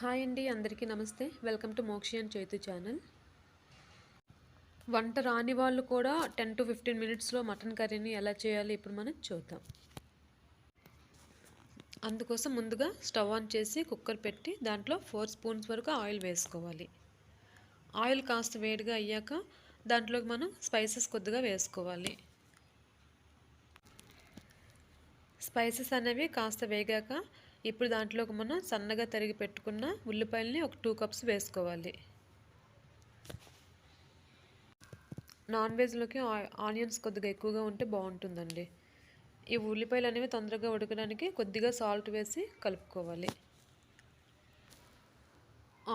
Hi అండి అందరికీ నమస్తే. Welcome to Mokshian Chaitu channel. వంట రాని వాళ్ళు కూడా టెన్ టు ఫిఫ్టీన్ మినిట్స్లో మటన్ కర్రీని ఎలా చేయాలి ఇప్పుడు మనం చూద్దాం. అందుకోసం ముందుగా స్టవ్ ఆన్ చేసి కుక్కర్ పెట్టి దాంట్లో ఫోర్ స్పూన్స్ వరకు ఆయిల్ వేసుకోవాలి. ఆయిల్ కాస్త వేడిగా అయ్యాక దాంట్లోకి మనం స్పైసెస్ కొద్దిగా వేసుకోవాలి. స్పైసెస్ అనేవి కాస్త వేగాక ఇప్పుడు దాంట్లోకి మనం సన్నగా తరిగి పెట్టుకున్న ఉల్లిపాయలని ఒక టూ కప్స్ వేసుకోవాలి. నాన్ వెజ్లోకి ఆనియన్స్ కొద్దిగా ఎక్కువగా ఉంటే బాగుంటుందండి. ఈ ఉల్లిపాయలు అనేవి తొందరగా ఉడకడానికి కొద్దిగా సాల్ట్ వేసి కలుపుకోవాలి.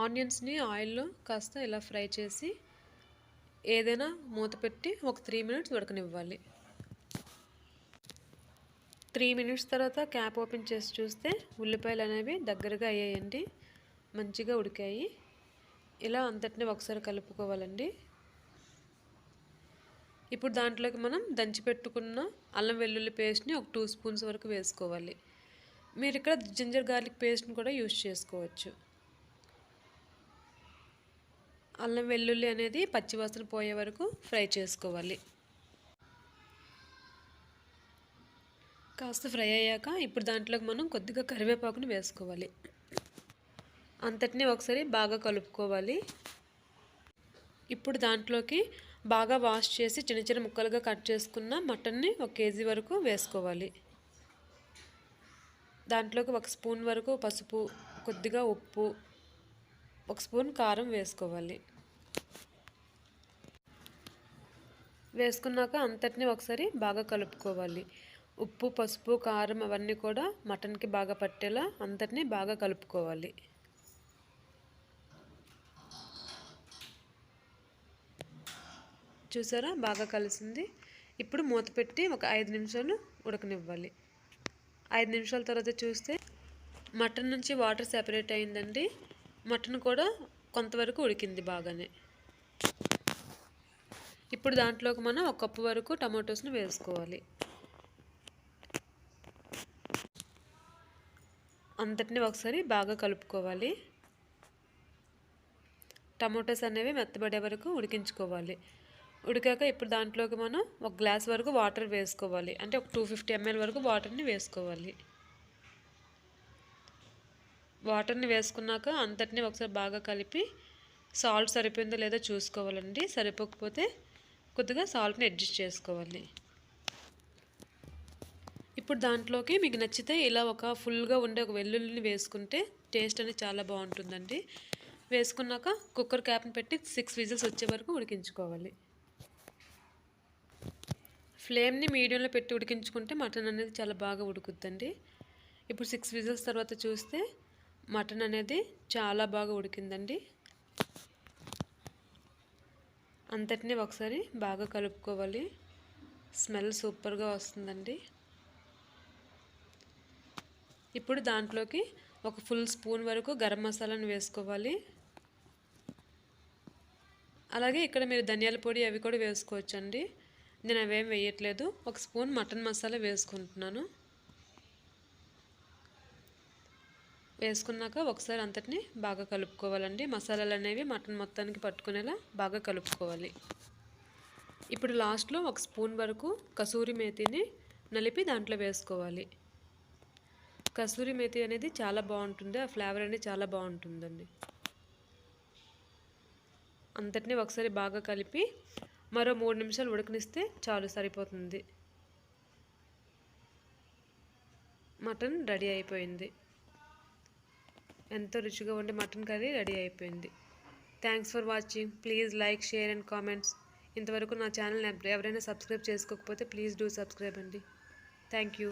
ఆనియన్స్ని ఆయిల్లో కాస్త ఇలా ఫ్రై చేసి ఏదైనా మూత పెట్టి ఒక త్రీ మినిట్స్ ఉడకనివ్వాలి. త్రీ మినిట్స్ తర్వాత క్యాప్ ఓపెన్ చేసి చూస్తే ఉల్లిపాయలు అనేవి దగ్గరగా అయ్యాయండి. మంచిగా ఉడికాయి. ఇలా అంతటిని ఒకసారి కలుపుకోవాలండి. ఇప్పుడు దాంట్లోకి మనం దంచి పెట్టుకున్న అల్లం వెల్లుల్లి పేస్ట్ని ఒక టూ స్పూన్స్ వరకు వేసుకోవాలి. మీరు ఇక్కడ జింజర్ గార్లిక్ పేస్ట్ని కూడా యూజ్ చేసుకోవచ్చు. అల్లం వెల్లుల్లి అనేది పచ్చివాసన పోయే వరకు ఫ్రై చేసుకోవాలి. కాస్త ఫ్రై అయ్యాక ఇప్పుడు దాంట్లోకి మనం కొద్దిగా కరివేపాకుని వేసుకోవాలి. అంతటినీ ఒకసారి బాగా కలుపుకోవాలి. ఇప్పుడు దాంట్లోకి బాగా వాష్ చేసి చిన్న చిన్న ముక్కలుగా కట్ చేసుకున్న మటన్ని ఒక కేజీ వరకు వేసుకోవాలి. దాంట్లోకి ఒక స్పూన్ వరకు పసుపు కొద్దిగా ఉప్పు ఒక స్పూన్ కారం వేసుకోవాలి. వేసుకున్నాక అంతటిని ఒకసారి బాగా కలుపుకోవాలి. ఉప్పు పసుపు కారం అవన్నీ కూడా మటన్కి బాగా పట్టేలా అంతటినీ బాగా కలుపుకోవాలి. చూసారా? బాగా కలిసింది. ఇప్పుడు మూత పెట్టి ఒక ఐదు నిమిషాలు ఉడకనివ్వాలి. ఐదు నిమిషాల తర్వాత చూస్తే మటన్ నుంచి వాటర్ సెపరేట్ అయిందండి. మటన్ కూడా కొంతవరకు ఉడికింది బాగానే. ఇప్పుడు దాంట్లోకి మనం ఒక కప్పు వరకు టమాటోస్ని వేసుకోవాలి. అంతటిని ఒకసారి బాగా కలుపుకోవాలి. టమోటాస్ అనేవి మెత్తబడే వరకు ఉడికించుకోవాలి. ఉడికాక ఇప్పుడు దాంట్లోకి మనం ఒక గ్లాస్ వరకు వాటర్ వేసుకోవాలి. అంటే ఒక టూ ఫిఫ్టీ ఎంఎల్ వరకు వాటర్ని వేసుకోవాలి. వాటర్ని వేసుకున్నాక అంతటిని ఒకసారి బాగా కలిపి సాల్ట్ సరిపోయిందో లేదో చూసుకోవాలండి. సరిపోకపోతే కొద్దిగా సాల్ట్ని అడ్జస్ట్ చేసుకోవాలి. ఇప్పుడు దాంట్లోకి మీకు నచ్చితే ఇలా ఒక ఫుల్గా ఉండే ఒక వెల్లుల్లిని వేసుకుంటే టేస్ట్ అనేది చాలా బాగుంటుందండి. వేసుకున్నాక కుక్కర్ క్యాప్ని పెట్టి సిక్స్ విజిల్స్ వచ్చే వరకు ఉడికించుకోవాలి. ఫ్లేమ్ని మీడియంలో పెట్టి ఉడికించుకుంటే మటన్ అనేది చాలా బాగా ఉడుకుద్దండి. ఇప్పుడు సిక్స్ విజిల్స్ తర్వాత చూస్తే మటన్ అనేది చాలా బాగా ఉడికిందండి. అంతటినీ ఒకసారి బాగా కలుపుకోవాలి. స్మెల్ సూపర్గా వస్తుందండి. ఇప్పుడు దాంట్లోకి ఒక ఫుల్ స్పూన్ వరకు గరం మసాలాను వేసుకోవాలి. అలాగే ఇక్కడ మీరు ధనియాల పొడి అవి కూడా వేసుకోవచ్చండి. నేను అవేం వేయట్లేదు. ఒక స్పూన్ మటన్ మసాలా వేసుకుంటున్నాను. వేసుకున్నాక ఒకసారి అంతటిని బాగా కలుపుకోవాలండి. మసాలాలు అనేవి మటన్ మొత్తానికి పట్టుకునేలా బాగా కలుపుకోవాలి. ఇప్పుడు లాస్ట్లో ఒక స్పూన్ వరకు కసూరి మేతిని నలిపి దాంట్లో వేసుకోవాలి. కస్తూరి మేతి అనేది చాలా బాగుంటుంది. ఆ ఫ్లేవర్ అనేది చాలా బాగుంటుందండి. అంతటినీ ఒకసారి బాగా కలిపి మరో మూడు నిమిషాలు ఉడకనిస్తే చాలు సరిపోతుంది. మటన్ రెడీ అయిపోయింది. ఎంతో రుచిగా ఉండే మటన్ కర్రీ రెడీ అయిపోయింది. Thanks for watching. Please like share and comments. ఇంతవరకు నా ఛానల్ ఎవరైనా సబ్స్క్రైబ్ చేసుకోకపోతే ప్లీజ్ డూ సబ్స్క్రైబ్ అండి. Thank you.